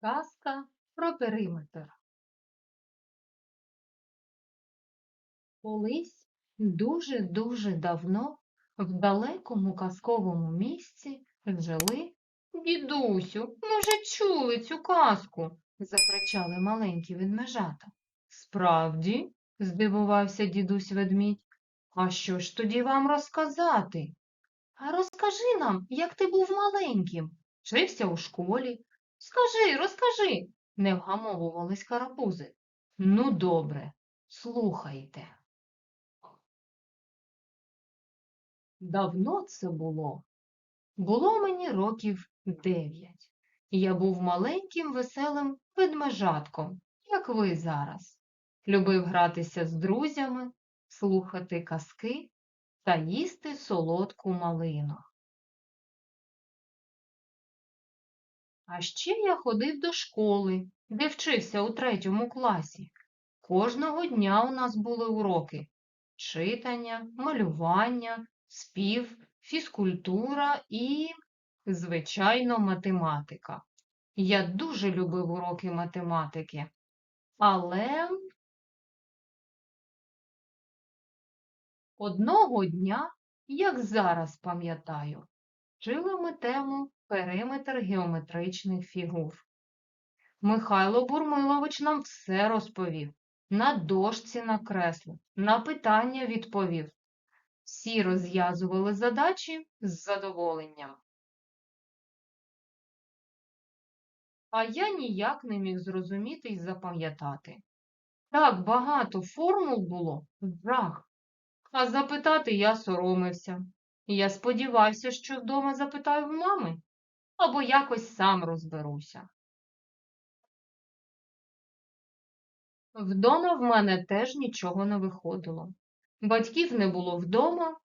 Казка про периметр. Колись дуже-дуже давно в далекому казковому місці жили Дідусю, ми вже чули цю казку, закричали маленькі ведмежата. Справді, здивувався дідусь ведмідь. А що ж тоді вам розказати? А розкажи нам, як ти був маленьким, вчився у школі. Скажи, розкажи, не вгамовувались карапузи. Ну, добре, слухайте. Давно це було. Було мені років дев'ять. Я був маленьким веселим ведмежатком, як ви зараз. Любив гратися з друзями, слухати казки та їсти солодку малину. А ще я ходив до школи, де вчився у третьому класі. Кожного дня у нас були уроки читання, малювання, спів, фізкультура і, звичайно, математика. Я дуже любив уроки математики, але одного дня, як зараз пам'ятаю, вчили ми тему периметр геометричних фігур. Михайло Бурмилович нам все розповів, на дошці накреслив, на питання відповів. Всі розв'язували задачі з задоволенням. А я ніяк не міг зрозуміти і запам'ятати. Так багато формул було жах. А запитати я соромився. Я сподівався, що вдома запитаю в мами або якось сам розберуся. Вдома в мене теж нічого не виходило. Батьків не було вдома,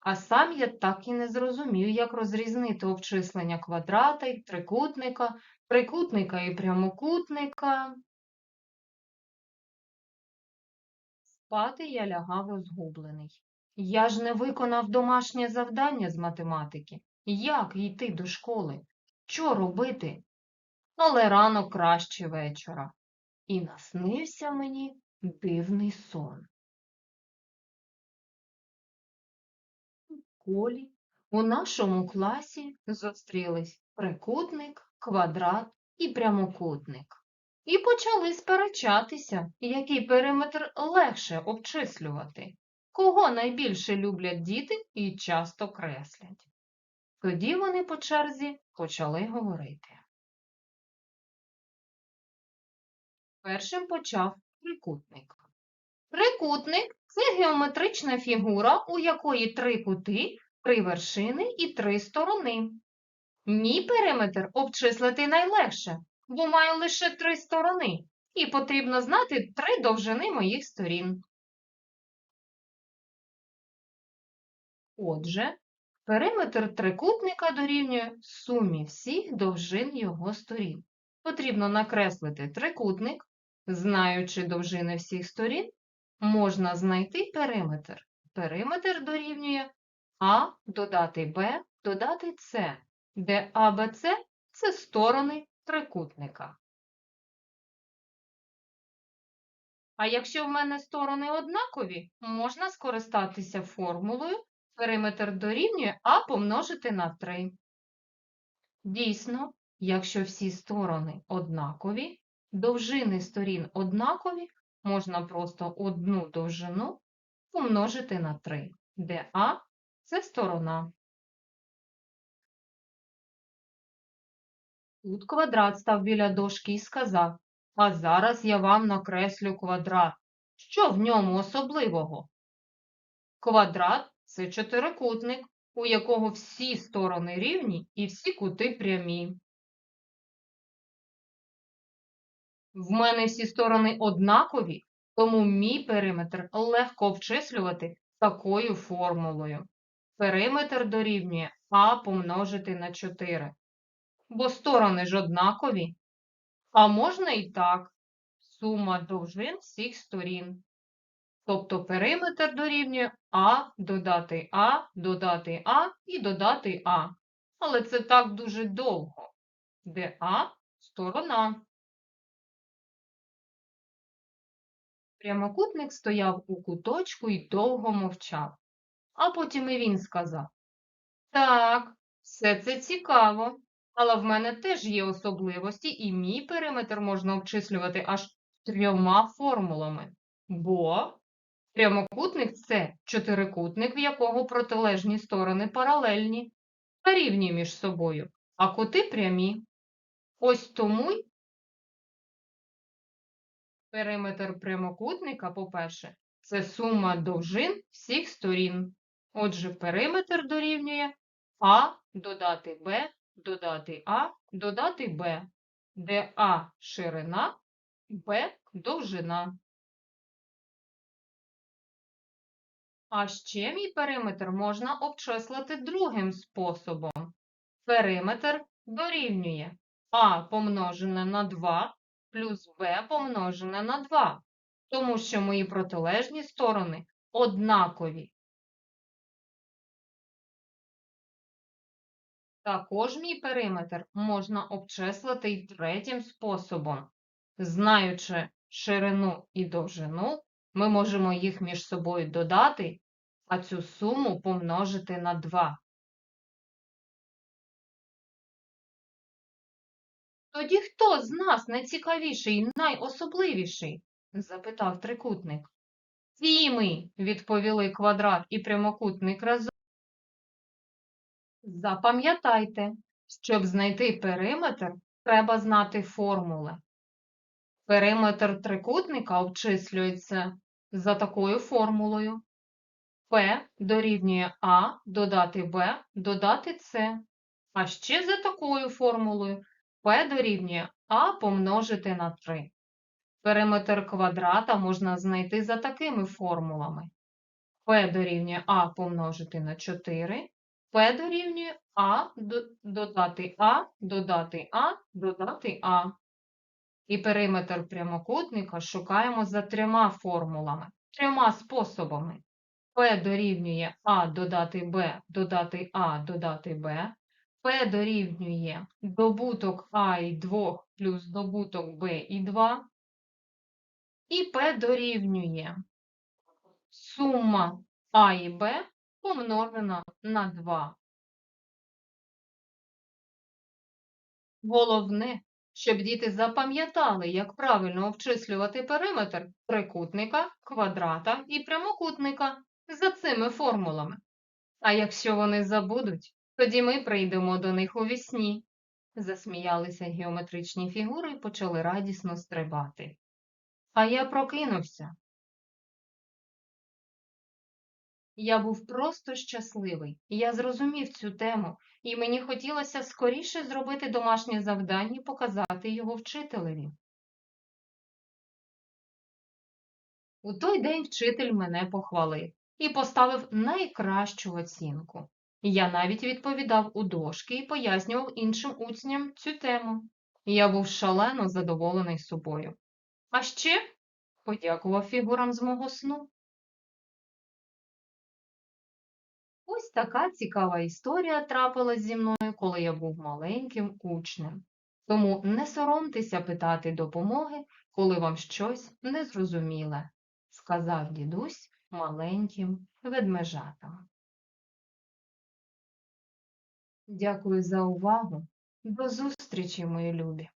а сам я так і не зрозумів, як розрізнити обчислення квадрата і трикутника, трикутника і прямокутника. Спати я лягав розгублений. Я ж не виконав домашнє завдання з математики. Як йти до школи? Що робити? Але рано краще вечора. І наснився мені дивний сон. школі у нашому класі зустрілись трикутник, квадрат і прямокутник. І почали сперечатися, який периметр легше обчислювати, кого найбільше люблять діти і часто креслять. Тоді вони по черзі почали говорити. Першим почав трикутник. Трикутник це геометрична фігура, у якої три кути, три вершини і три сторони. Мій периметр обчислити найлегше, бо маю лише три сторони, і потрібно знати три довжини моїх сторін. Отже, периметр трикутника дорівнює сумі всіх довжин його сторін. Потрібно накреслити трикутник, знаючи довжини всіх сторін, можна знайти периметр. Периметр дорівнює А додати Б додати С, де А, Б, С – це сторони трикутника. А якщо в мене сторони однакові, можна скористатися формулою периметр дорівнює А помножити на 3. Дійсно, якщо всі сторони однакові, довжини сторін однакові, можна просто одну довжину помножити на 3, де А це сторона. Тут квадрат став біля дошки і сказав, а зараз я вам накреслю квадрат. Що в ньому особливого? Квадрат – це чотирикутник, у якого всі сторони рівні і всі кути прямі. В мене всі сторони однакові, тому мій периметр легко обчислювати такою формулою. Периметр дорівнює А помножити на 4. Бо сторони ж однакові. А можна і так. Сума довжин всіх сторін. Тобто периметр дорівнює А додати А, додати А і додати А. Але це так дуже довго, де А сторона. Прямокутник стояв у куточку і довго мовчав. А потім і він сказав: Так, все це цікаво, але в мене теж є особливості, і мій периметр можна обчислювати аж трьома формулами. Бо прямокутник це чотирикутник, в якого протилежні сторони паралельні та рівні між собою, а кути прямі. Ось тому периметр прямокутника, по-перше, це сума довжин всіх сторін. Отже, периметр дорівнює А додати Б, додати А, додати Б, де А ширина, Б довжина. А ще мій периметр можна обчислити другим способом. Периметр дорівнює А помножене на 2 плюс Б помножене на 2, тому що мої протилежні сторони однакові. Також мій периметр можна обчислити й третім способом. Знаючи ширину і довжину, ми можемо їх між собою додати, а цю суму помножити на 2. Тоді хто з нас найцікавіший і найособливіший? запитав трикутник. Ці ми, відповіли квадрат і прямокутник разом. Запам'ятайте, щоб знайти периметр, треба знати формули. Периметр трикутника обчислюється за такою формулою. P дорівнює А додати Б додати С. А ще за такою формулою P дорівнює А помножити на 3. Периметр квадрата можна знайти за такими формулами. P дорівнює А помножити на 4, P дорівнює А додати А, додати А, додати А. І периметр прямокутника шукаємо за трьома формулами, трьома способами. P дорівнює А додати Б, додати А, додати Б. P дорівнює добуток А і 2 плюс добуток Б і 2. І P дорівнює сума А і Б помножена на 2. Головне, щоб діти запам'ятали, як правильно обчислювати периметр трикутника, квадрата і прямокутника за цими формулами. А якщо вони забудуть, тоді ми прийдемо до них у вісні. Засміялися геометричні фігури і почали радісно стрибати. А я прокинувся. Я був просто щасливий, я зрозумів цю тему, і мені хотілося скоріше зробити домашнє завдання і показати його вчителеві. У той день вчитель мене похвалив і поставив найкращу оцінку. Я навіть відповідав у дошки і пояснював іншим учням цю тему. Я був шалено задоволений собою. А ще подякував фігурам з мого сну. Ось така цікава історія трапилась зі мною, коли я був маленьким учнем. Тому не соромтеся питати допомоги, коли вам щось незрозуміле, сказав дідусь маленьким ведмежатам. Дякую за увагу. До зустрічі, мої любі!